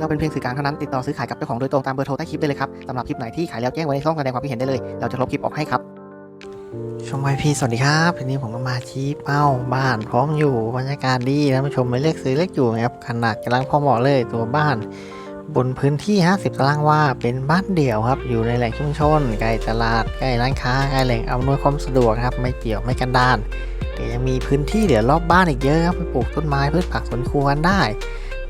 เราเป็นเพียงสื่อกลางเท่านั้นติดต่อซื้อขายกับเจ้าของโดยตรงตามเบอร์โทรใต้คลิปได้เลยครับสำหรับคลิปไหนที่ขายแล้วแจ้งไว้ในช่องแสดงความคิดเห็นได้เลย เราจะลบคลิปออกให้ครับชมไวพีสวัสดีครับทีนี้ผมก็มาชี้เป้าบ้านพร้อมอยู่บรรยากาศดีนะผู้ชมไม่เลือกซื้อเลือกอยู่นะครับขนาดกำลังพอเหมาะเลยตัวบ้าน บนพื้นที่ 50 ตารางวาเป็นบ้านเดี่ยวครับ อยู่ในแหล่งชุมชนใกล้ตลาดใกล้ร้านค้าใกล้แหล่งอำนวยความสะดวกครับ ไม่เปี่ยวไม่กันดานแต่ยังมีพื้นที่เหลือรอบบ้านอีกเยอะครับไปปลูกต้นไม้พืชผักสวนครัวกันได้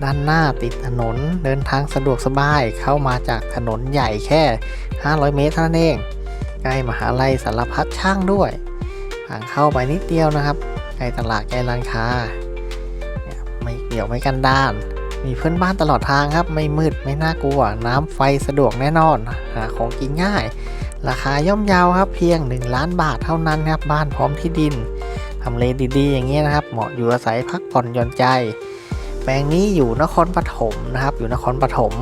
ด้านหน้าติดถนนเดินทางสะดวกสบายเข้ามาจากถนนใหญ่แค่ 500 เมตรเท่านั้นเอง ใกล้มหาลัยสารพัดช่างด้วยห่างเข้าไปนิดเดียวนะครับใกล้ตลาดใกล้ร้านค้าไม่เกี่ยวไม่กันด้าน มีเพื่อนบ้านตลอดทางครับ ไม่มืดไม่น่ากลัว น้ำไฟสะดวกแน่นอนหาของกินง่าย ราคาย่อมเยาวครับ เพียง 1 ล้านบาทเท่านั้นครับ บ้านพร้อมที่ดินทำเลดีๆ อย่างเงี้ยนะครับ เหมาะอยู่อาศัยพักผ่อนหย่อนใจ ลงนี้อยู่นครปฐมนะครับ อยู่นครปฐม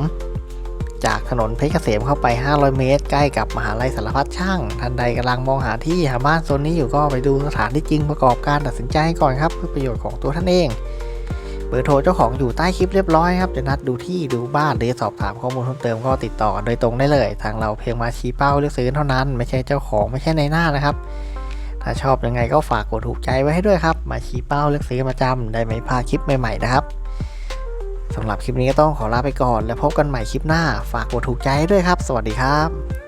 จากถนนเพชรเกษมเข้าไป 500 เมตร ใกล้กับมหาลัยสารพัดช่าง ท่านใดกำลังมองหาที่หาบ้านโซนนี้อยู่ก็ไปดูสถานที่จริงประกอบการตัดสินใจก่อนครับเพื่อประโยชน์ของตัวท่านเอง เบอร์โทรเจ้าของอยู่ใต้คลิปเรียบร้อยครับ จะนัดดูที่ดูบ้านหรือสอบถามข้อมูลเพิ่มเติมก็ติดต่อโดยตรงได้เลย ทางเราเพียงมาชี้เป้าเลือกซื้อเท่านั้น ไม่ใช่เจ้าของไม่ใช่ในหน้านะครับ ถ้าชอบยังไงก็ฝากกดถูกใจไว้ให้ด้วยครับ มาชี้เป้าเลือกซื้อประจำได้ไม่พลาดคลิปใหม่ๆนะครับ สำหรับคลิปนี้ก็ต้องขอลาไปก่อน แล้วพบกันใหม่คลิปหน้า ฝากกดถูกใจด้วยครับ สวัสดีครับ